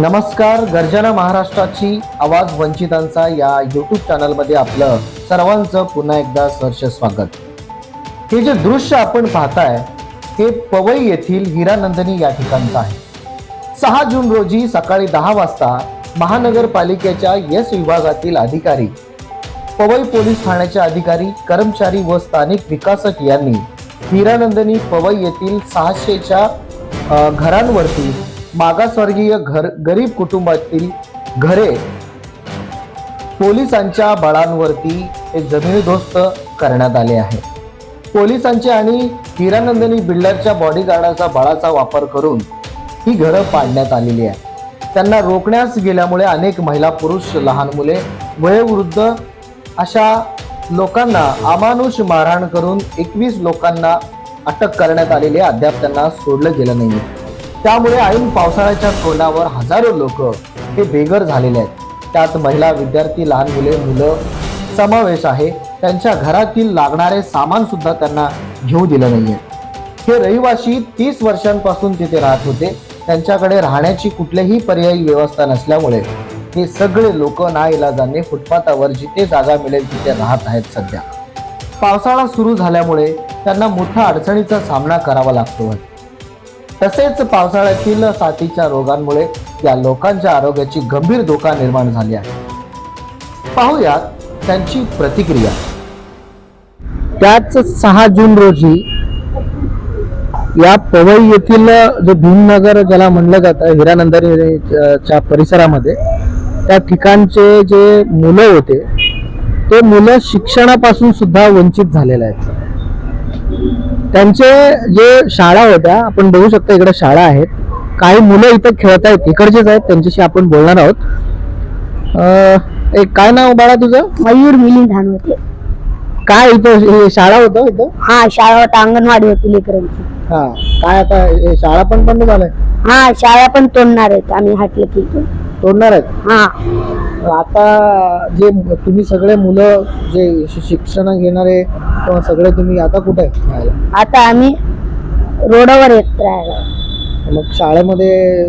नमस्कार गर्जना महाराष्ट्राची आवाज वंचितांचा या यूट्यूब चॅनलमध्ये आपलं सर्वांचं पुन्हा एकदा सहर्ष स्वागत. हे जे दृश्य आपण पाहताय हे पवई येथील हिरानंदनी या ठिकाणचं आहे. सहा जून रोजी सकाळी दहा वाजता महानगरपालिकेच्या यस विभागातील अधिकारी पवई पोलीस ठाण्याचे अधिकारी कर्मचारी व स्थानिक विकासक यांनी हिरानंदनी पवई येथील सहाशेच्या घरांवरती मागासवर्गीय घर गरीब कुटुंबातील घरे पोलिसांच्या बळांवरती हे जमिनीदोस्त करण्यात आले आहे. पोलिसांचे आणि हिरानंदनी बिल्डरच्या बॉडीगार्डाचा बळाचा वापर करून ही घरं पाडण्यात आलेली आहे त्यांना रोखण्यास गेल्यामुळे अनेक महिला पुरुष लहान मुले वयोवृद्ध अशा लोकांना अमानुष मारहाण करून एकवीस लोकांना अटक करण्यात आलेली आहे. अद्याप त्यांना सोडलं गेलं नाही त्यामुळे ऐन पावसाळ्याच्या तोंडावर हजारो लोक हे बेघर झालेले आहेत. त्यात महिला विद्यार्थी लहान मुले मुलं समावेश आहे. त्यांच्या घरातील लागणारे सामान सुद्धा त्यांना घेऊ दिलं नाहीये. हे रहिवासी तीस वर्षांपासून तिथे राहत होते. त्यांच्याकडे राहण्याची कुठलीही पर्यायी व्यवस्था नसल्यामुळे हे सगळे लोक नाईलाजाने फुटपाथावर जिथे जागा मिळेल तिथे राहत आहेत सध्या. पावसाळा सुरू झाल्यामुळे त्यांना मोठ्या अडचणीचा सामना करावा लागतो तसेच पावसाळ्यातील साथीच्या रोगांमुळे या लोकांच्या आरोग्याची गंभीर धोका निर्माण झाली आहे. पाहूयात त्यांची प्रतिक्रिया. त्याच सहा जून रोजी या पवई येथील जो भीमनगर ज्याला म्हणलं जातं हिरानंदरीच्या परिसरामध्ये त्या ठिकाणचे जे मुलं होते ते मुलं शिक्षणापासून सुद्धा वंचित झालेले आहेत. त्यांचे जे शाळा होत्या आपण बघू शकता इकडे शाळा आहेत. काही मुलं इथं खेळत आहेत इकडचेच आहेत त्यांच्याशी आपण बोलणार आहोत. एक काय नाव बाळा तुझं? मयूर मिलिंद होते काय इथं शाळा होतं इथं? हा शाळा होता अंगणवाडी होती लेकरांची. हा. काय आता शाळा पण बंद झालंय? हा शाळा पण तोडणार आहेत आम्ही हाटलं की तोडणार आहेत. हा. आता जे तुम्ही सगळे मुलं जे शि- शिक्षण घेणारे किंवा सगळे तुम्ही आता कुठे आहे राहायला? आता आम्ही रोडवर येत राहायला. मग शाळेमध्ये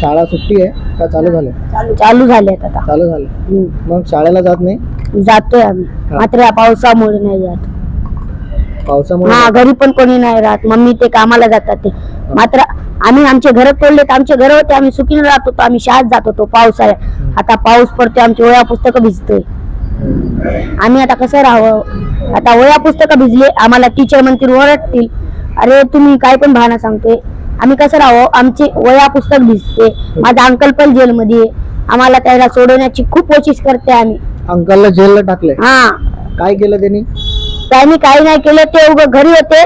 शाळा सुट्टी आहे का चालू झालं? चालू झाले आता. चालू झालं. हम्म. मग शाळेला जात नाही? जातोय आम्ही. मात्र या पावसामुळे नाही जात. पावसामुळे हा घरी पण कोणी नाही राहत. मम्मी ते कामाला जातात ते. मात्र आम्ही आमचे घर तोडले तर आमचे घर होते आम्ही सुखीने राहत होतो. आम्ही शाळेत जात होतो पावसाळ्यात. आता पाऊस पडतोय आमची वया पुस्तकं भिजतोय. आम्ही आता कसं राहावं? आता वया पुस्तकं भिजले आम्हाला टीचर म्हणतील ओरडतील. अरे तुम्ही काय पण भावना सांगतोय. आम्ही कसं राहावं? आमची वया पुस्तक भिजते. माझा अंकल पण जेलमध्ये आहे. आम्हाला त्याला सोडवण्याची खूप कोशिश करते आम्ही. अंकलला जेलला टाकलंय? हा. काय केलं त्यांनी? त्यांनी काही नाही केलं ते उगं घरी होते?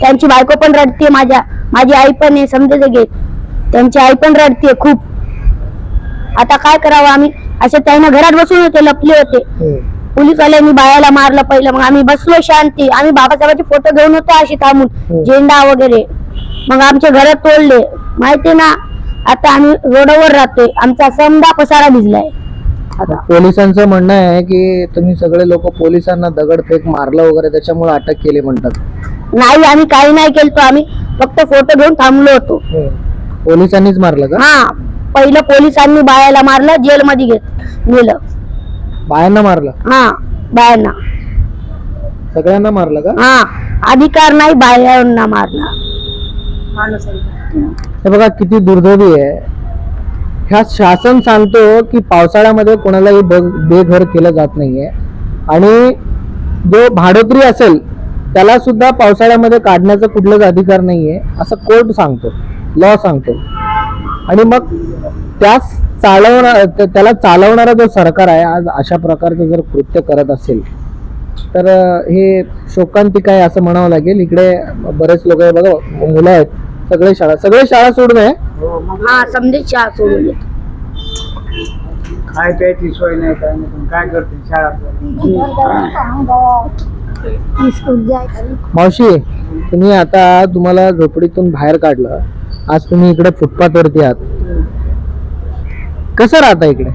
त्यांची बायको पण रडते माझ्या माझी आई पण आहे समजायचं घेत त्यांची आई पण रडते खूप. आता काय करावं आम्ही? असे त्यांना घरात बसून होते लपले होते. पोलीसवाल्यांनी बायाला मारलं पहिलं मग आम्ही बसलो शांती. आम्ही बाबासाहेबांचे फोटो घेऊन होतो अशी थांबून. झेंडा वगैरे. मग आमचे घर तोडले. माहिती ना? आता आम्ही रोडवर राहतोय. आमचा समदा पसारा भिजलाय. आता. पोलिसांचं म्हणणं आहे की तुम्ही सगळे लोक पोलिसांना दगडफेक मारलं वगैरे त्याच्यामुळे अटक केली म्हणतात. नाही आम्ही काही नाही केलं आम्ही फक्त फोटो घेऊन थांबलो होतो. पोलिसांनीच मारलं का? हा पहिलं पोलिसांनी बायाला मारलं जेलमध्ये घेत नेलं. बायांना मारलं? हा बायांना. सगळ्यांना मारलं का? हा अधिकार नाही बायांना मारणार हे बघा किती दुर्दैवी आहे. ह्या शासन सांगतो की पावसाळ्यामध्ये कोणालाही ब- बेघर केलं जात नाहीये. आणि जो भाडोत्री असेल त्याला सुद्धा पावसाळ्यामध्ये काढण्याचा कुठलाच अधिकार नाहीये असं कोर्ट सांगतो लॉ सांगतो. आणि मग त्यास चालवणार त्याला चालवणारा जो सरकार आहे आज अशा प्रकारचं जर कृत्य करत असेल तर हे शोकांतिक आहे असं म्हणावं लागेल. इकडे बरेच लोक आहे बघा मुलं आहेत सगळे शाळा सगळे शाळा सोडून आहे? हा समजे शाळा सोडून देत. काय प्यायची सोय नाही काय नाही पण काय करते शाळा मावशी तुम्ही आता तुम्हाला झोपडीतून बाहेर काढलं. आज तुम्ही इकडे फुटपाथवरती आहात. कसं राहता इकडे?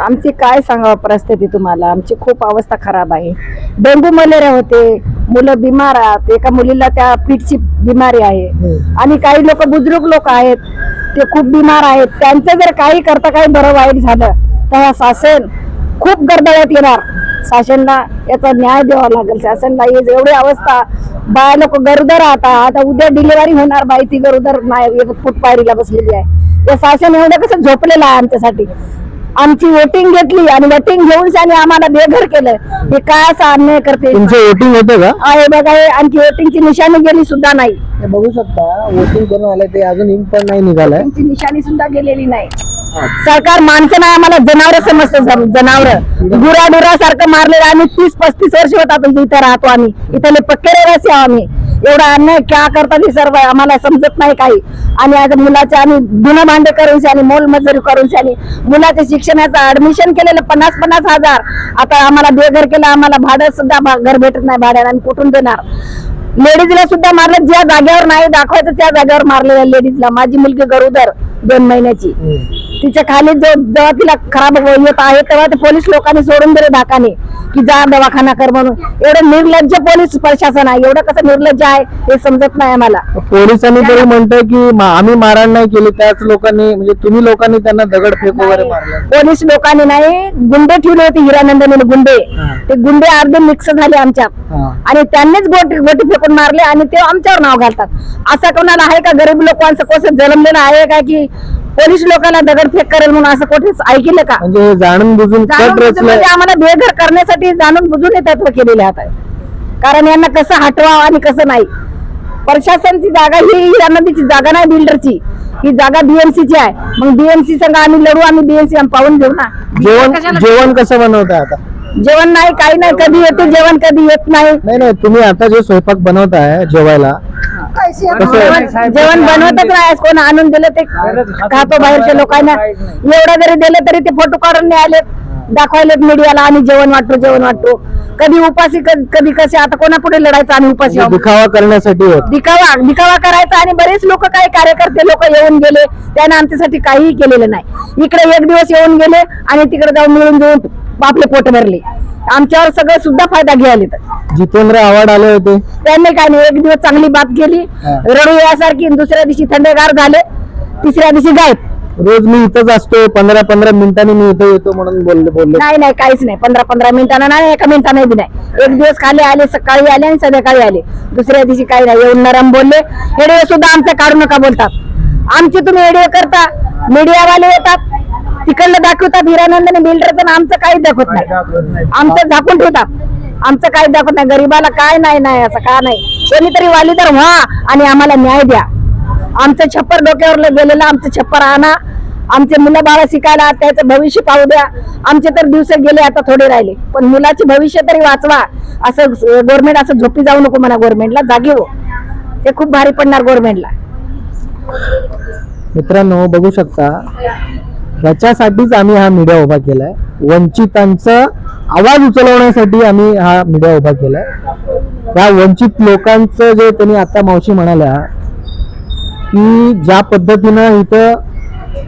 आमची काय सांगावं परिस्थिती तुम्हाला? आमची खूप अवस्था खराब आहे. डेंग्यू मलेरिया होते मुलं बिमार आहेत एका मुलीला त्या पीठची बिमारी आहे. आणि काही लोक बुजुर्ग लोक आहेत ते खूप बिमार आहेत. त्यांचं जर काही करता काही बरं वाईट झालं तर शासन खूप गडबड्यात येणार. शासनला याचा न्याय द्यावा लागेल. शासनला हे एवढी अवस्था बाया लोक गरोदर राहतात. आता उद्या डिलिव्हरी होणार बाई ती गरोदर नाही फुटपायरीला बसलेली आहे. या शासन एवढं कसं झोपलेलं आहे आमच्यासाठी? आमची वोटिंग घेतली आणि वोटिंग घेऊन त्याने आम्हाला बेघर केलं हे काय असा अन्याय करते? तुमचं वोटिंग होतं का? आहे बघा हे आणखी वोटिंगची निशाणी गेली सुद्धा नाही. हे बघू शकता वोटिंग करून आले ते अजून इंक पण नाही निघालाय. निशाणी सुद्धा गेलेली नाही. सरकार माणसं नाही आम्हाला जनावर समजतं जनावर. गुराडुरा सारखं मारलेलं आम्ही तीस पस्तीस वर्ष होतात इथं राहतो आम्ही. इथले पक्के रहिवासी आहो आम्ही. एवढा अन्याय क्या करतात हे सर्व? आम्हाला समजत नाही काही. आणि आज मुलाचे आम्ही गुन्हा भांडे करून आणि मोलमजुरी करून आणि मुलाच्या शिक्षणाचं ऍडमिशन केलेलं पन्नास पन्नास हजार. आता आम्हाला बेघर केलं आम्हाला भाडं सुद्धा घर भेटत नाही भाड्यानं आणि कुठून देणार? लेडीजला सुद्धा मारलं ज्या जागेवर नाही दाखवायचं त्या जागेवर मारलेल्या लेडीजला माझी मुलगी गरोदर. दोन महिन्याची. तिच्या खाली जो जेव्हा तिला खराब येत आहे तेव्हा ते पोलीस लोकांनी सोडून दिले धाकाने की जा दवाखाना कर म्हणून. एवढं निर्लज्ज पोलीस प्रशासन आहे. एवढं कसं निर्लज्ज आहे हे समजत नाही आम्हाला. पोलिसांनी तरी म्हणतंय की आम्ही मारहाण नाही केली त्याच लोकांनी म्हणजे तुम्ही लोकांनी त्यांना दगडफेक वगैरे मारला. पोलीस लोकांनी नाही गुंडे ठेवले होते हिरानंदनी गुंडे. ते गुंडे अर्धे मिक्स झाले आमच्यात आणि त्यांनीच गोटी गोटी फेकून मारले आणि ते आमच्यावर नाव घालतात. असं कोणाला आहे का? गरीब लोकांचं कसं जन्मलेलं आहे का की पोलीस लोकांना दगडफेक करेल म्हणून असं कुठेच ऐकलं का? म्हणजे हे जाणून बुजून जाणून कट बुजून रचलंय म्हणजे आम्हाला बेघर करण्यासाठी जाणून बुजून हे तत्व केलेले आहेत कारण यांना कसं हटवावं आणि कसं नाही. प्रशासनची जागा ही या नदीची जागा नाही बिल्डरची ही जागा बीएमसी ची आहे. मग बीएमसी संघ आम्ही लढू आम्ही बीएमसी पाहून घेऊ ना. जेवण जेवण कसं बनवताय आता? जेवण नाही काही नाही कधी येते जेवण कधी येत नाही. नाही नाही तुम्ही आता जे स्वयंपाक बनवताय जेवायला जेवण बनवतच नाही कोण आणून दिलं ते खातो बाहेरच्या लोकांना. एवढं जरी दिलं तरी ते फोटो काढून नाही आले दाखवायलेत मीडियाला आम्ही जेवण वाटतो जेवण वाटतो कधी उपासी कधी कसे आता कोणापुढे लढायचं आम्ही उपासी आहोत. दिखावा करण्यासाठी दिखावा दिखावा करायचा आणि बरेच लोक काही कार्यकर्ते लोक येऊन गेले त्याने आमच्यासाठी काहीही केलेलं नाही. इकडे एक दिवस येऊन गेले आणि तिकडे जाऊन मिळून घेऊन आपले पोट भरले. आमच्यावर सगळं सुद्धा फायदा घ्यायला जितेंद्र आव्हाड आले होते. त्यांनी काय नाही एक दिवस चांगली बात केली. रडू यासारखी दुसऱ्या दिवशी थंडगार झाले. तिसऱ्या दिवशी गायब. रोज मी इथंच असतो पंधरा पंधरा मिनिटांनी मी इथं येतो म्हणून बोलले बोलले. नाही नाही काहीच नाही. पंधरा पंधरा मिनिटांना नाही एका मिनिटाने बी नाही. एक दिवस खाली आले सकाळी आले आणि संध्याकाळी आले. दुसऱ्या दिवशी काही नाही. येऊन नरम बोलले. हेडिओ सुद्धा आमचं काढू नका बोलतात. आमचे तुम्ही हेडिओ करता. मीडियावाले येतात. तिकडलं दाखवतात हिरानंदने बिल्डरचं आमचं काही दाखवत नाही. आमचं झाकून ठेवतात. आमचं काही दाखवत नाही. गरीबाला काय नाही नाही असं का नाही. कोणीतरी वालीदार व्हा आणि आम्हाला न्याय द्या. आमचं छप्पर डोक्यावर गेलेलं आमचं छप्पर आणा. आमचे मुलं बाळा शिकायला त्याचं भविष्य पाहू द्या. आमचे तर दिवस गेले आता थोडे राहिले. पण मुलाचे भविष्य तरी वाचवा. असं गव्हर्नमेंट असं झोपी जाऊ नको म्हणा गव्हर्नमेंटला जागी हो. ते खूप भारी पडणार गव्हर्नमेंटला मित्रांनो बघू शकता ह्याच्यासाठीच आम्ही हा मीडिया उभा केलाय. वंचितांचा आवाज उचलवण्यासाठी आम्ही हा मीडिया उभा केलाय. त्या वंचित लोकांचं जे त्यांनी आता मावशी म्हणाल्या की ज्या पद्धतीनं इथं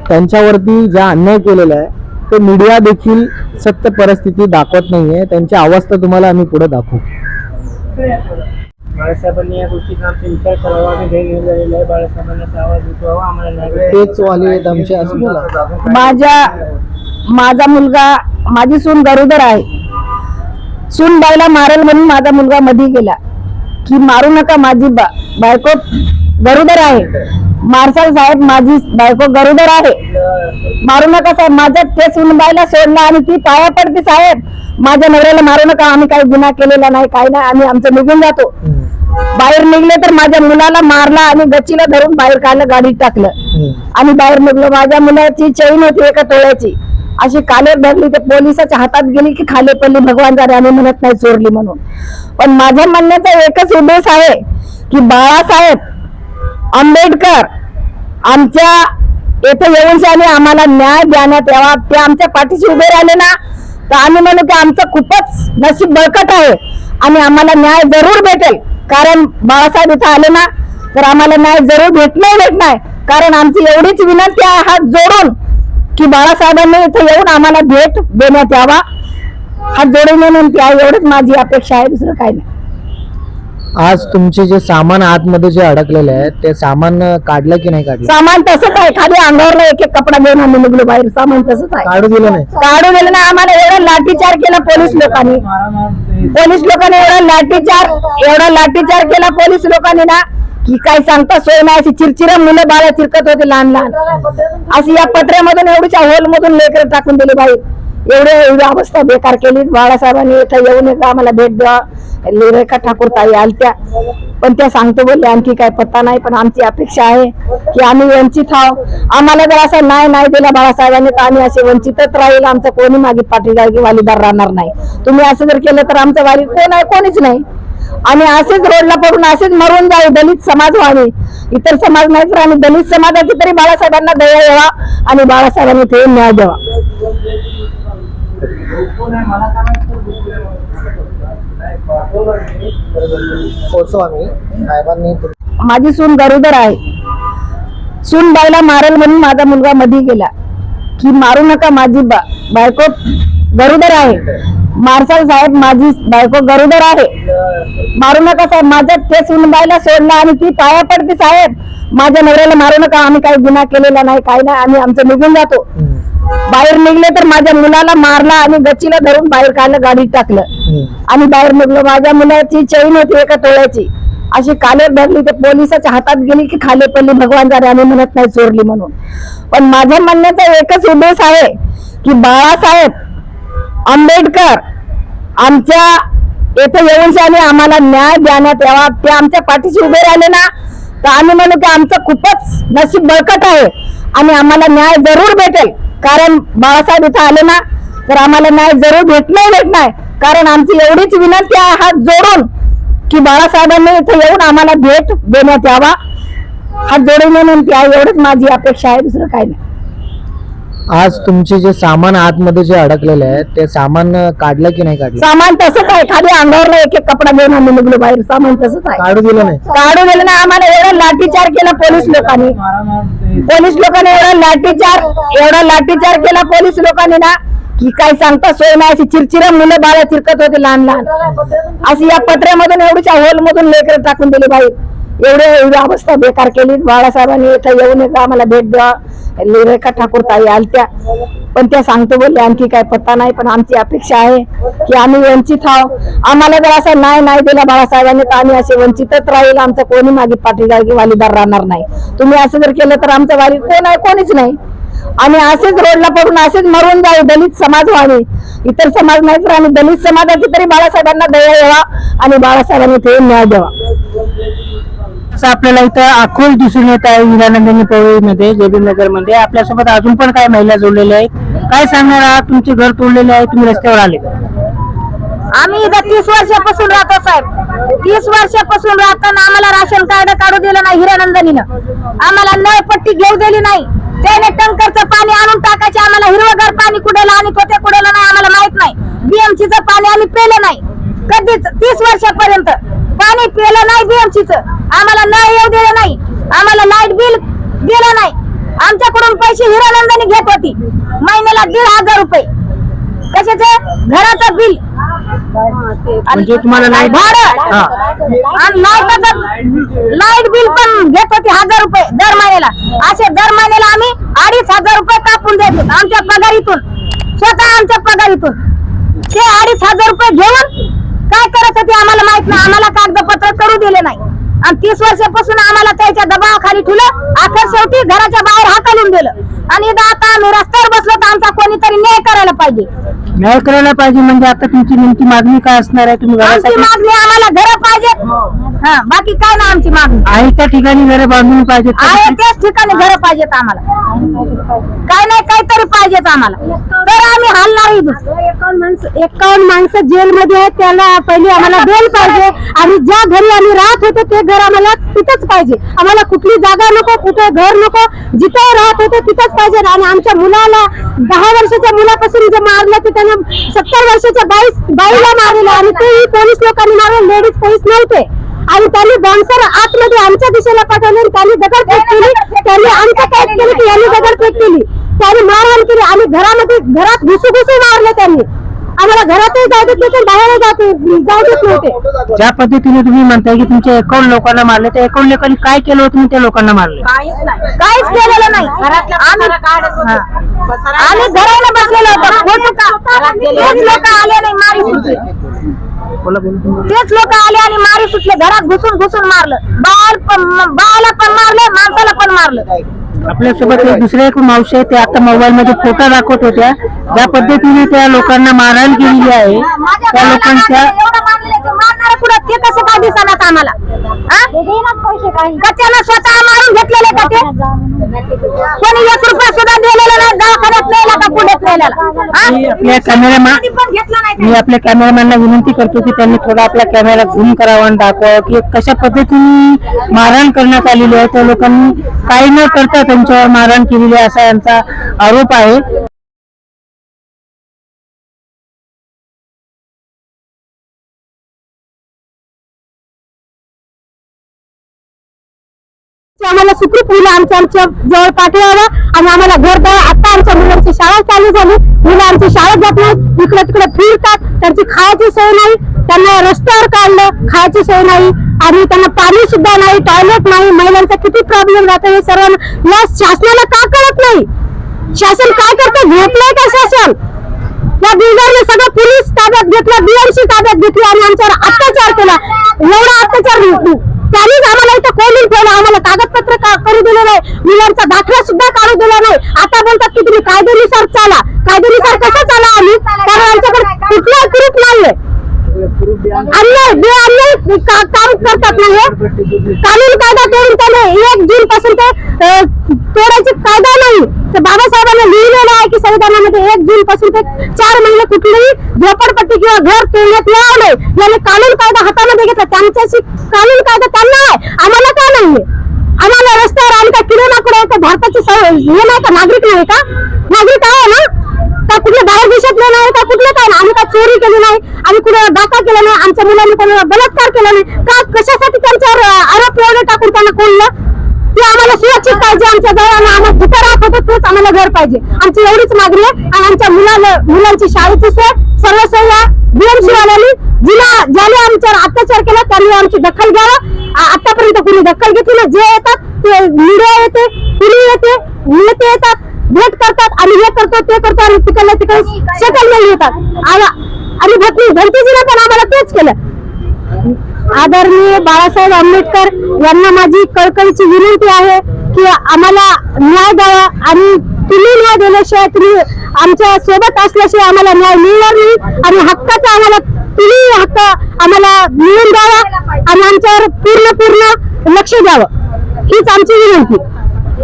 त्यांच्यावरती ज्या अन्याय केलेला आहे ते मीडिया देखील सत्य परिस्थिती दाखवत नाहीये. त्यांची अवस्था तुम्हाला आम्ही पुढे दाखवू. बाळासाहेबांनी या गोष्टीचा आमचा विचार करावा आम्ही धैर्य झालेलं आहे बाळासाहेबांना असा आवाज उठवावा आम्हाला न्याय भेटावा. तेच वाले आहेत आमचे असं बोला. माझ्या माझा मुलगा माझी सून गरोदर आहे. सून बाईला मारेल म्हणून माझा मुलगा मध्ये गेला. की मारू नका माझी बा- बायको गरोदर आहे. मारसाल साहेब माझी बायको गरोदर आहे. मारू नका साहेब माझ्या ते सुनबाईला सोडला आणि ती पाया पडते साहेब. माझ्या नवऱ्याला मारू नका आम्ही काही गुन्हा केलेला नाही काही नाही आम्ही आमचं निघून जातो. बाहेर निघले तर माझ्या मुलाला मारला आणि गच्चीला धरून बाहेर काढलं गाडीत टाकलं. आणि बाहेर निघलो. माझ्या मुलाची चैन होती एका तोळ्याची. अशी काले धरली ते पोलिसाच्या हातात गेली की खाली पडली. भगवान जाणे आम्ही म्हणत नाही चोरली म्हणून. पण माझ्या म्हणण्याचा एकच उद्देश आहे की बाळासाहेब आंबेडकर आमच्या येथे येऊन त्याने आम्हाला न्याय देण्यात यावा ते आमच्या पाठीशी उभे राहिले ना तर आम्ही म्हणू की आमचं खूपच नशीब बळकट आहे आणि आम्हाला न्याय जरूर भेटेल. कारण बाळासाहेब इथं आले ना तर आम्हाला न्याय जरूर भेटणार भेटणार कारण आमची एवढीच विनंती आहे हात जोडून की बाळासाहेबांनी इथं येऊन आम्हाला भेट देण्यात यावा. हात जोडून विनंती आहे एवढीच माझी अपेक्षा आहे दुसरं काही नाही. आज तुमचे जे सामान आतमध्ये जे अडकलेले आहे ते सामान काढलं की नाही काढलं? सामान तसंच आहे. खाली अंगावरला एक एक कपडा घेऊन आम्ही निघलो बाहेर. सामान तसंच आहे. काढू दिलं नाही. काढून दिलं ना आम्हाला एवढा लाठीचार केला पोलीस लोकांनी. पोलीस लोकांनी एवढा लाठीचार एवढा लाठीचार केला पोलीस लोकांनी ना. की काय सांगता सोय नाही. अशी चिरचिरा मुलं बाळा चिरकत होते लहान लहान. अशी या पत्र्यामधून एवढीच्या होल मधून लेकर टाकून दिली बाई. एवढे एवढी अवस्था बेकार केली. बाळासाहेबांनी इथं येऊन एकदा आम्हाला भेट द्या. रेखा ठाकूर ताई आलत्या. पण त्या सांगतो बोलले आणखी काय पत्ता नाही पण आमची अपेक्षा आहे की आम्ही वंचित आहो आम्हाला जर असं नाही नाही दिला बाळासाहेबांनी तर आम्ही असे वंचितच राहील. आमचं कोणी मागे पाटील वालीदार राहणार नाही. तुम्ही असं जर केलं तर आमचं वाली कोण आहे कोणीच नाही. आणि असेच रोडला पडून असेच मरून जाऊ दलित समाज व्हावे. इतर समाज नाही तर आम्ही दलित समाजाची तरी बाळासाहेबांना दया यावा आणि बाळासाहेबांनी ते न्याय द्यावा. पोचू आम्ही साहेबांनी तुम- माझी सून गरोदर आहे. सून बाईला मारेल म्हणून माझा मुलगा मध्ये गेला. की मारू नका माझी बा बायको गरोदर आहे. मारसाल साहेब माझी बायको गरोदर आहे. मारू नका साहेब माझ्या ते सुनबाईला सोडलं आणि ती पाया पडते साहेब. माझ्या नवऱ्याला मारू नका आम्ही काही गुन्हा केलेला नाही काही नाही आम्ही आमचं निघून जातो. बाहेर निघले तर माझ्या मुलाला मारला आणि गच्चीला धरून बाहेर काढलं गाडीत टाकलं. आणि बाहेर निघलो. माझ्या मुलाची चैन होती एका तोळ्याची अशी काले धरली तर पोलिसाच्या हातात गेली की खाली पडली. भगवान जरा आम्ही म्हणत नाही चोरली म्हणून. पण माझ्या म्हणण्याचा एकच उद्देश आहे की बाळासाहेब आंबेडकर आमच्या येथे येऊन आणि आम्हाला न्याय देण्यात यावा. ते आमच्या पाठीशी उभे राहिले ना तर आम्ही म्हणू की आमचं खूपच नशीब बळकट आहे आणि आम्हाला न्याय जरूर भेटेल. कारण बाळासाहेब इथं आले ना तर आम्हाला न्याय जरूर भेटणार भेटणार. कारण आमची एवढीच विनंती आहे हात जोडून की बाळासाहेबांनी इथे येऊन आम्हाला भेट देण्यात यावा. हात जोडून विनंती आहे एवढंच माझी अपेक्षा आहे दुसरं काही नाही. आज तुमचे जे सामान आतमध्ये जे अडकलेले आहे ते सामान काढलं की नाही काढलं? सामान तसंच आहे खाली अंगावरला एक एक कपडा घेऊन आम्ही निघलो बाहेर सामान तसंच आहे. काढू दिलं नाही. काढून दिलं ना आम्हाला एवढा लाठीचार केला पोलीस लोकांनी. पोलीस लोकांनी एवढा लाठीचार एवढा लाठीचार केला पोलीस लोकांनी ना की काय सांगता सोय नाही अशी. चिरचिरा मुलं बाळा चिरकत होते लहान लहान. अशी या पत्र्यामधून एवढीच्या हॉल मधून लेकर टाकून दिली बाई. एवढे एवढी अवस्था बेकार केली. बाळासाहेबांनी इथं येऊन एकदा आम्हाला भेट द्या. रेखा ठाकूर ताई आलत्या. पण त्या सांगतो बोलले आणखी काय पत्ता नाही पण आमची अपेक्षा आहे की आम्ही वंचित आहो आम्हाला जर असं नाही नाही दिला बाळासाहेबांनी तर आम्ही असे वंचितच राहील. आमचं कोणी मागे पाटील वालीदार राहणार नाही. तुम्ही असं जर केलं तर आमचं वाली कोण आहे? कोणीच नाही. आणि असेच रोडला पडून असेच मरून जाऊ. दलित समाज व्हावे इतर समाज नाही तर आम्ही दलित समाजाची तरी बाळासाहेबांना दया यावा आणि बाळासाहेबांनी ते न्याय द्यावा. असं आपल्याला इथं आखोल दिसून येत आहे विरानंदिनी पवळीमध्ये नगरमध्ये आपल्यासोबत अजून पण काही महिला जोडलेल्या आहेत. काय सांगणार आहात? तुमचे घर तोडलेले आहे तुम्ही रस्त्यावर आले आम्ही इथं तीस वर्षापासून राहतो साहेब. तीस वर्षापासून राहताना आम्हाला राशन कार्ड काढू दिलं नाही हिरानंदनीनं. आम्हाला नळपट्टी घेऊ दिली नाही. त्याने टंकरचं पाणी आणून टाकायचे. आम्हाला हिरवगार पाणी कुठेला आणि कोते कुठेला नाही आम्हाला माहीत नाही. बीएमसीचं पाणी आम्ही पेलं नाही. कधीच तीस वर्षापर्यंत. पाणी पेलं नाही बीएमसीचं आम्हाला नळ येऊ दिलं नाही. आम्हाला लाइट बिल दिलं नाही. आमच्याकडून पैसे हिरानंदनी घेत होती. महिन्याला दीड हजार रुपये. कशाचं? घराचं बिल म्हणजे तुम्हाला लाइट भाडं. आणि लाईटाचं लाइट बिल पण घेत होती हजार रुपये दर महिन्याला. असे दर महिन्याला आम्ही अडीच हजार रुपये कापून देतो आमच्या पगारीतून. स्वतः आमच्या पगारीतून. ते अडीच हजार रुपये घेऊन काय करत होते आम्हाला माहीत नाही. आम्हाला दिले नाही. आणि तीस वर्षापासून आम्हाला त्याच्या दबावाखाली ठेवलं. अखेर शेवटी घराच्या बाहेर हाकलून दिलं. आणि आता आम्ही रस्त्यावर बसलो तर आमचा कोणीतरी न्याय करायला पाहिजे. न्याय करायला पाहिजे म्हणजे आता तुमची नेमकी मागणी काय असणार आहे? तुम्ही आमची घरासाठी मागणी आम्हाला घर पाहिजेत. हा. बाकी काय नाही आमची मागणी. आहे त्या ठिकाणी घरे बांधून पाहिजे आहे त्याच ठिकाणी घर पाहिजेत आम्हाला. काय नाही काहीतरी पाहिजेत आम्हाला. तर आम्ही हलणार इथून. एकावन्न माणसं एकावन्न माणसं जेलमध्ये आहेत त्याला पहिली आम्हाला बेल पाहिजे. आणि ज्या घरी आम्ही राहत होतो ते घर आम्हाला तिथंच पाहिजे. आम्हाला कुठली जागा नको कुठे घर नको. जिथे राहत होतो तिथंच पाहिजे आणि आमच्या मुलाला दहा वर्षाच्या मुलापासून जे मारलं ते त्यानं सत्तर वर्षाच्या बाईस बाईला मारलेलं आणि तेही पोलीस लोकांनी मारलं लेडीज पोलीस नव्हते. आणि त्यांनी बॉन्सर आतमध्ये आमच्या दिशेला पाठवले आणि त्यांनी दगडफेक केली. त्यांनी आमचं कैद केली की यांनी दगडफेक केली. त्यांनी मारहाण केली आणि घरामध्ये घरात घुसू घुसू मारले त्यांनी. आम्हाला घरातही जाऊ देत नव्हते बाहेर जाऊ देत नव्हते. ज्या पद्धतीने तुम्ही म्हणताय की तुमच्या अकाउंट लोकांना मारले त्या अकाउंट लोकांनी काय केलं होतं तुम्ही त्या लोकांना मारले? काहीच केलेलं नाही. आम्ही आम्ही घराला बसलेलो होतो. लोक आले नाही मारी तेच लोक आले आणि मारी सुटले. घरात घुसून घुसून मारलं. बाळ पण बाळाला पण मारलं माणसाला पण मारलं. आपल्यासोबत दुसऱ्या एक मावशी आहे ते आता मोबाईल मध्ये फोटो दाखवत होत्या. ज्या पद्धतीने त्या लोकांना मारहाण केलेली आहे त्या लोकांच्या ते कसं काय दिसणार आम्हाला हा? स्वतः मारून घेतलेले का ते? कोणी एक रुपया सुद्धा दिलेला नाही दवाखान्यात नेला का पुढे नेलेला मी आपल्या कॅमेरामॅन मी आपल्या कॅमेरामॅनला विनंती करतो की त्यांनी थोडा आपल्या कॅमेरा झूम करावा आणि दाखवावं की कशा पद्धतीने मारहाण करण्यात आलेली आहे. त्या लोकांनी काही न करता त्यांच्यावर मारहाण केलेली आहे असा यांचा आरोप आहे. आम्हाला सुखरूप मुलं आमच्या आमच्या जवळ पाठवावं आणि आम्हाला घर द्या आता आमच्या मुलांची शाळा चालू झाली. मुलं आमची शाळेत जात नाहीत. इकडे तिकडे फिरतात. त्यांची खायची सोय नाही. त्यांना रस्त्यावर काढलं. खायची सोय नाही. आणि त्यांना पाणी सुद्धा नाही टॉयलेट नाही महिलांचा किती प्रॉब्लेम राहतो हे सर्व शासनाला का कळत नाही? शासन काय करतं? घेतलंय का शासन? या बिल्डरने सगळं पोलीस ताब्यात घेतलं बीएमसी ताब्यात घेतली आणि आमच्यावर अत्याचार केला. एवढा अत्याचार त्यांनीच आम्हाला इथं कोणून ठेवलं? आम्हाला कागदपत्र का- करू दिलं नाही? मुलांचा दाखला सुद्धा काढू दिला नाही. आता बोलतात की तुम्ही कायदेनुसार चाला. कायदेनुसार कसं चाला आम्ही? कारण आमच्याकडे कुठलाही प्रूफ नाहीये. अन्याय बे अन्याय का- काम करतात ना हे? कानून कायदा तोडून त्याने एक जून पासून ते तोडायचे कायदा नाही. तर बाबासाहेबांना लिहिलेलं आहे की संविधानामध्ये एक जून पासून ते चार महिने कुठलीही झोपडपट्टी किंवा घर तोडण्यात येणार नाही याने कानून कायदा हातामध्ये घेतला. त्यांच्याशी कानून कायदा त्यांना आहे. आम्हाला का नाहीये? आम्हाला आम्ही काय किडे कुठे आहे. भारताचे हे नाही का नागरिक नाही का? नागरिक आहे ना? का कुठल्या बाहेर देशातले नाही का कुठलं काय आम्ही काय चोरी केली नाही आम्ही कुठे डाका केला नाही आमच्या मुलांनी कोणाला बलात्कार केला नाही का कशासाठी त्यांच्यावर आरोप एवढे टाकून त्यांना कोणलं? ते आम्हाला सुरक्षित पाहिजे आमच्या जवळ आणि आम्हाला कुठं राहत होतो तेच आम्हाला घर पाहिजे. आमची एवढीच मागणी आहे. आणि आमच्या मुलाला मुलांची शाळेची सोय सर्व सोय या बीएमसी जिला ज्याने आमच्यावर अत्याचार केला त्यांनी आमची दखल घ्यावं. आतापर्यंत कुणी दखल घेतली ना जे येतात मीडिया येते कुणी येते नेते येतात भेट करतात आणि हे करतो ते करतो आणि तिकडल्या तिकडे सेटल नाही येतात आणि भक्ती भंतीजीने पण आम्हाला तेच केलं. आदरणीय बाळासाहेब आंबेडकर यांना माझी कळकळीची विनंती आहे की आम्हाला न्याय द्यावा आणि तुम्ही न्याय दिल्याशिवाय तुम्ही आमच्यासोबत असल्याशिवाय आम्हाला न्याय मिळणार नाही आणि हक्काचा आम्हाला तुम्ही हक्क आम्हाला मिळून द्यावा आणि आमच्यावर पूर्ण पूर्ण लक्ष द्यावं. हीच आमची विनंती.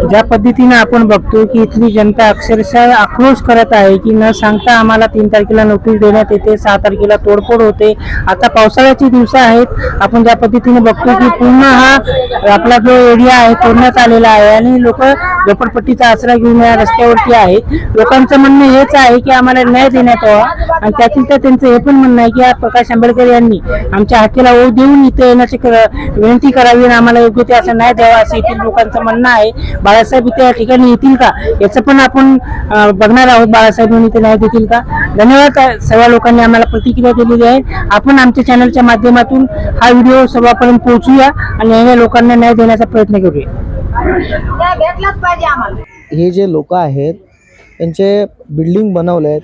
ज्या पद्धतीने आपण बघतो की इथली जनता अक्षरशः आक्रोश करत आहे की न सांगता आम्हाला तीन तारखेला नोटीस देण्यात येते सहा तारखेला तोडफोड होते. आता पावसाळ्याची दिवस आहेत. आपण ज्या पद्धतीने बघतो की पूर्ण हा आपला जो एरिया आहे तोडण्यात आलेला आहे. आणि लोक झोपडपट्टीचा आसरा घेऊन या रस्त्यावरती आहेत. लोकांचं म्हणणं हेच आहे की आम्हाला न्याय देण्यात यावा. आणि त्यातील तर त्यांचं हे पण म्हणणं आहे की या प्रकाश आंबेडकर यांनी आमच्या हाकेला ओढ देऊन इथे येण्याची कर- विनंती करावी आणि आम्हाला योग्य ते असं न्याय द्यावा असं येथील लोकांचं म्हणणं आहे. बाळासाहेब इथे या ठिकाणी येतील का? याचं पण आपण बघणार आहोत. बाळासाहेब यांनी इथे न्याय देतील का? धन्यवाद. अं, सर्व लोकांनी आम्हाला प्रतिक्रिया दिलेली आहे. आपण आमच्या चॅनलच्या माध्यमातून हा व्हिडिओ सर्वांपर्यंत पोहोचूया आणि या लोकांना न्याय देण्याचा प्रयत्न करूया. हे जे लोक आहेत त्यांचे बिल्डिंग बनवले आहेत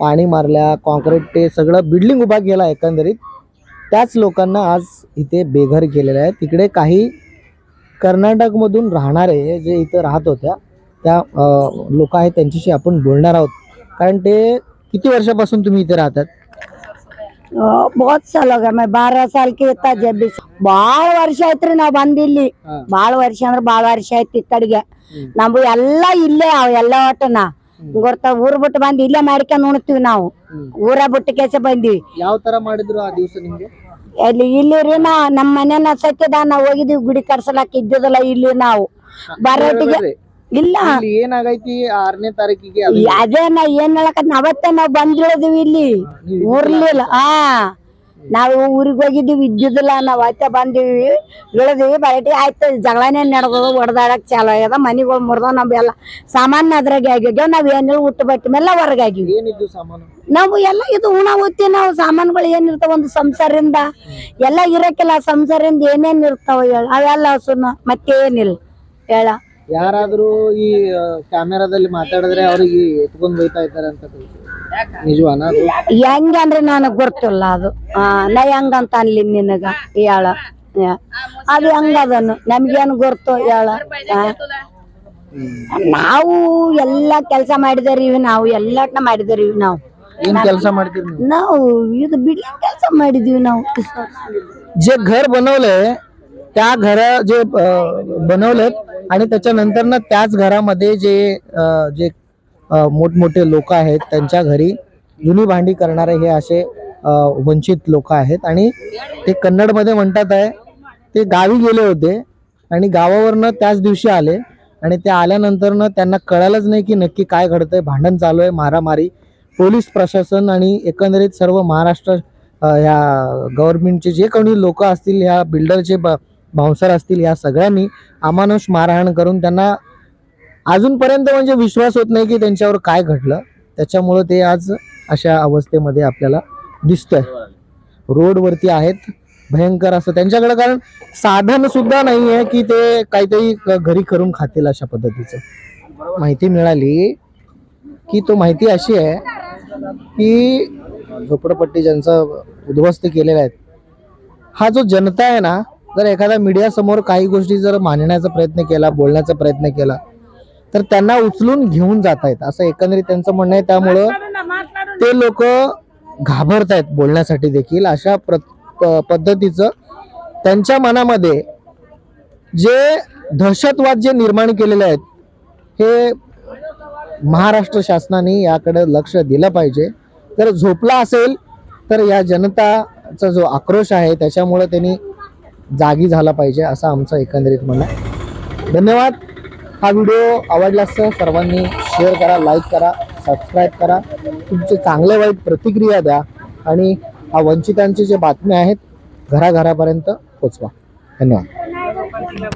पाणी मारल्या कॉन्क्रीट ते सगळं बिल्डिंग उभा केला एकंदरीत. त्याच लोकांना आज इथे बेघर केलेलं आहे. तिकडे काही कर्नाटकमधून राहणारे जे इथं राहत होत्या त्या लोक आहेत त्यांच्याशी आपण बोलणार आहोत. कारण ते किती वर्षापासून तुम्ही इथे राहतात? बहुत साल हो गया मैं बारह साल की ಇತ್ತ ಜಬ್ಬಿ ಬಾಳ ವರ್ಷ ಐತ್ರಿ ನಾವ್ ಬಂದಿಲ್ಲಿ ಬಾಳ ವರ್ಷ ಅಂದ್ರ ಬಾಳ ವರ್ಷ ಐತಿ ಈ ಕಡೆಗೆ ನಮ್ದು ಎಲ್ಲಾ ಇಲ್ಲೇ ಅವ್ ಎಲ್ಲಾ ಒಟ್ಟನ ಗೊತ್ತ ಊರ್ ಬಿಟ್ಟು ಬಂದ್ ಇಲ್ಲೇ ಮಾಡ್ಕೊಂಡ್ ಉಣ್ತೀವಿ ನಾವು ಊರ ಬಿಟ್ಟು ಕೆಸ ಬಂದಿವಿ ಯಾವ ತರ ಮಾಡಿದ್ರು ಆ ದಿವಸ ನಿಮ್ಗೆ ಅಲ್ಲಿ ಇಲ್ಲಿ ರೀ ನಾ ನಮ್ ಮನೆನ ಸತ್ಯದ ನಾವ್ ಹೋಗಿದೀವಿ ಗುಡಿ ಕಟ್ಸಲಕ್ ಇದ್ದಿದ್ದಲ್ಲ ಇಲ್ಲಿ ನಾವು ಬರೋಟಿಗೆ ಇಲ್ಲ. ಇಲ್ಲಿ ಏನಾಗೈತಿ ಆರನೇ ತಾರೀಕಿಗೆ ಅದು. ಅದೇ ನಾ ಏನ್ ಹೇಳಕ ಅವತ್ತೇ ನಾವ್ ಬಂದಿಳಿದ್ವಿ ಇಲ್ಲಿ. ಊರ್ಲಿಲ್ಲ. ಆ ನಾವು ಊರಿಗೆ ಹೋಗಿದ್ದೀವಿ ಇದ್ದಿದ್ದಿಲ್ಲ ನಾವು ಆಯ್ತ ಬಂದಿವಿ. ಇಳಿದೀವಿ ಬರಟಿ ಆಯ್ತು ಜಗಳನೇ ನಡೆದದ ಹೊಡೆದಾಡಕ್ ಚಾಲು ಆಗ್ಯದ ಮನಿಗಳು ಮುರ್ದ ಎಲ್ಲ. ಸಾಮಾನ್ ಅದ್ರಾಗೆ ಆಗಿದ್ದೇವೆ ನಾವ್ ಏನಿಲ್ಲ ಹುಟ್ಟು ಬಟ್ಟಿ ಮೇಲೆ ಹೊರಗೆ ಆಗಿವಿ ಏನಿದ್ದು ಸಾಮಾನು? ನಾವು ಎಲ್ಲ ಇದು ಉಣ ಉತ್ತಿ ನಾವು ಸಾಮಾನುಗಳು ಏನಿರ್ತಾವ ಒಂದು ಸಂಸಾರಿಂದ ಎಲ್ಲ ಇರಕ್ಕಿಲ್ಲ ಸಂಸಾರಿಂದ ಏನೇನ್ ಇರ್ತಾವ ಹೇಳ. ಅವೆಲ್ಲ ಸುನ್ನ ಮತ್ತೇನಿಲ್ಲ ಹೇಳ. ಯಾರಾದ್ರೂ ಈ ಕ್ಯಾಮೆರಾದಲ್ಲಿ ಮಾತಾಡಿದ್ರೆ ಅವ್ರಿಗೆ ಎತ್ಕೊಂಡ್ ಬೈತಾ ಇದ್ದಾರೆ ಅಂತ ನಿಜವಾನ ಅದು ಹೆಂಗ ಅಂದ್ರೆ ನನಗ್ ಗೊತ್ತಿಲ್ಲ ಅದು ಆ, ನಾ ಹೆಂಗಂತ ಅನ್ಲಿ ನಿನಗ ಹೇಳ ಯಾ. ಅದು ಹೆಂಗದನ್ನು ನಮ್ಗೇನು ಗೊತ್ತು ಹೇಳ ಆ? ನಾವು ಎಲ್ಲಾ ಕೆಲಸ ಮಾಡಿದರೀವಿ ನಾವು ಎಲ್ಲಾಟ್ನ ಮಾಡಿದರೀವಿ ನಾವು ಏನ್ ಕೆಲಸ ಮಾಡ್ತೀರಿ ನೀವು ನಾವು ಇದು ಬಿಡ್ಲಿಂಗ್ ಕೆಲಸ ಮಾಡಿದೀವಿ ನಾವು जे घर बनवलंय त्या घर जे बनवलेत आणि त्याच्यानंतर ना त्याच घरामध्ये जे जे मोठमोठे लोक आहेत त्यांच्या घरी जुनी भांडी करणारे हे असे वंचित लोक आहेत. आणि ते कन्नडमध्ये म्हणतात आहे ते गावी गेले होते आणि गावावरनं त्याच दिवशी आले. आणि ते आल्यानंतर त्यांना कळालंच नाही की नक्की काय घडतंय भांडण चालू आहे मारामारी. पोलीस प्रशासन आणि एकंदरीत सर्व महाराष्ट्र ह्या गव्हर्नमेंटचे जे कोणी लोक असतील ह्या बिल्डरचे ब भावसर असतील या सगळ्यांनी अमानुष मारहाण करून त्यांना अजूनपर्यंत म्हणजे विश्वास होत नाही की त्यांच्यावर काय घडलं. त्याच्यामुळं ते आज अशा अवस्थेमध्ये आपल्याला दिसतंय. रोडवरती आहेत. भयंकर असं त्यांच्याकडे कारण साधन सुद्धा नाही आहे की ते काहीतरी घरी करून खातील अशा पद्धतीचं. माहिती मिळाली की तो माहिती अशी आहे की झोपडपट्टी ज्यांचं उद्ध्वस्त केलेलं आहे हा जो जनता आहे ना जर एखाद्या मीडिया समोर काही गोष्टी जर मांडण्याचा प्रयत्न केला बोलण्याचा प्रयत्न केला तर त्यांना उचलून घेऊन जात आहेत असं एकंदरीत त्यांचं म्हणणं आहे. त्यामुळं ते लोक घाबरत आहेत बोलण्यासाठी देखील. अशा प्र पद्धतीचं त्यांच्या मनामध्ये जे दहशतवाद जे निर्माण केलेले आहेत हे महाराष्ट्र शासनाने याकडे लक्ष दिलं पाहिजे. जर झोपला असेल तर या जनताचा जो आक्रोश आहे त्याच्यामुळे त्यांनी जागी झाला पाहिजे असं आमचं एकंदरीत म्हणणं आहे. धन्यवाद. हा व्हिडिओ आवडला असतं सर्वांनी शेअर करा लाईक करा सबस्क्राईब करा. तुमचे चांगले वाईट प्रतिक्रिया द्या आणि हा वंचितांची जे बातम्या आहेत घराघरापर्यंत पोचवा. धन्यवाद.